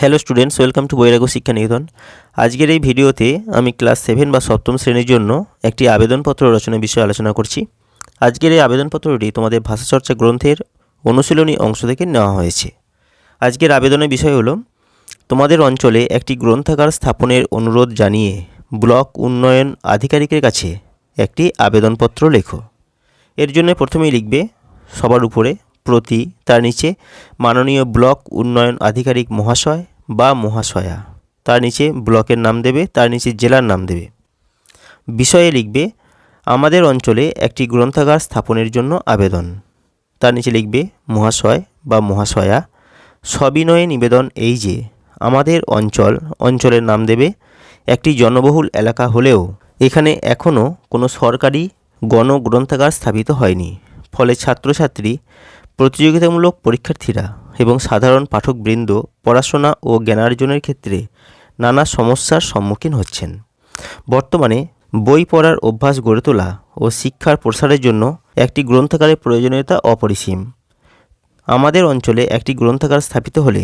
Hello students welcome to Bairago Shiksha Niketan আজকের এই ভিডিওতে আমি ক্লাস সেভেন বা সপ্তম শ্রেণির জন্য একটি আবেদনপত্র রচনা বিষয়ে আলোচনা করছি। আজকের এই আবেদনপত্রটি তোমাদের ভাষাচর্চা গ্রন্থের অনুশীলনী অংশ থেকে নেওয়া হয়েছে। আজকের আবেদনের বিষয় হলো, তোমাদের অঞ্চলে একটি গ্রন্থাগার স্থাপনের অনুরোধ জানিয়ে ব্লক উন্নয়ন আধিকারিকের কাছে একটি আবেদনপত্র লেখো। এর জন্য প্রথমেই লিখবে, সবার উপরে প্রতি তার নিচে মাননীয় ব্লক উন্নয়ন আধিকারিক মহাশয় বা মহাশয়া। তার নিচে ব্লকের নাম দেবে, তার নিচে জেলার নাম দেবে। বিষয়ে লিখবে, আমাদের অঞ্চলে একটি গ্রন্থাগার স্থাপনের জন্য আবেদন। তার নিচে লিখবে, মহাশয় বা মহাশয়া, সবিনয়ে নিবেদন এই যে, আমাদের অঞ্চল, অঞ্চলের নাম দেবে, একটি জনবহুল এলাকা হলেও এখানে এখনও কোনো সরকারি গণগ্রন্থাগার স্থাপিত হয়নি। ফলে ছাত্রছাত্রী প্রতিযোগিতামূলক পরীক্ষার্থীরা এবং সাধারণ পাঠকবৃন্দ, পড়াশোনা ও জ্ঞানার্জনের ক্ষেত্রে নানা সমস্যার সম্মুখীন হচ্ছেন। বর্তমানে বই পড়ার অভ্যাস গড়ে তোলা ও শিক্ষার প্রসারের জন্য একটি গ্রন্থাগারের প্রয়োজনীয়তা অপরিসীম। আমাদের অঞ্চলে একটি গ্রন্থাগার স্থাপিত হলে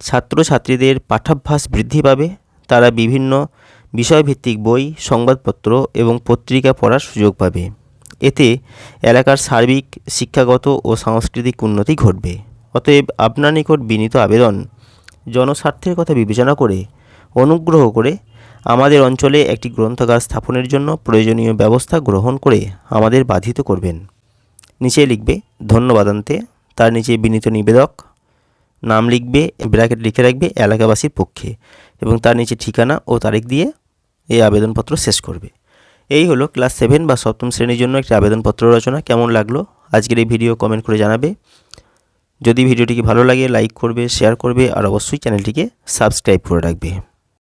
ছাত্রছাত্রীদের পাঠাভ্যাস বৃদ্ধি পাবে। তারা বিভিন্ন বিষয়ভিত্তিক বই, সংবাদপত্র এবং পত্রিকা পড়ার সুযোগ পাবে। এতে এলাকার সার্বিক, শিক্ষাগত ও সাংস্কৃতিক উন্নতি ঘটবে। অতএব আপনার নিকট বিনীত আবেদন, জনস্বার্থের কথা বিবেচনা করে, অনুগ্রহ করে আমাদের অঞ্চলে একটি গ্রন্থাগার স্থাপনের জন্য প্রয়োজনীয় ব্যবস্থা গ্রহণ করে আমাদের বাধিত করবেন। নিচে লিখবে, ধন্যবাদান্তে। তার নিচে বিনীত নিবেদক, নাম লিখবে, ব্র্যাকেট লিখে রাখবে, এলাকাবাসীর পক্ষে। এবং তার নিচে ঠিকানা ও তারিখ দিয়ে এই আবেদনপত্র শেষ করবে। এই হলো ক্লাস সেভেন বা সপ্তম শ্রেণির জন্য একটি আবেদনপত্র রচনা। কেমন লাগল? আজকের এই ভিডিও কমেন্ট করে জানাবে। যদি ভিডিওটিকে ভালো লাগে, লাইক করবে, শেয়ার করবে, আর অবশ্যই চ্যানেলটিকে সাবস্ক্রাইব করে রাখবে।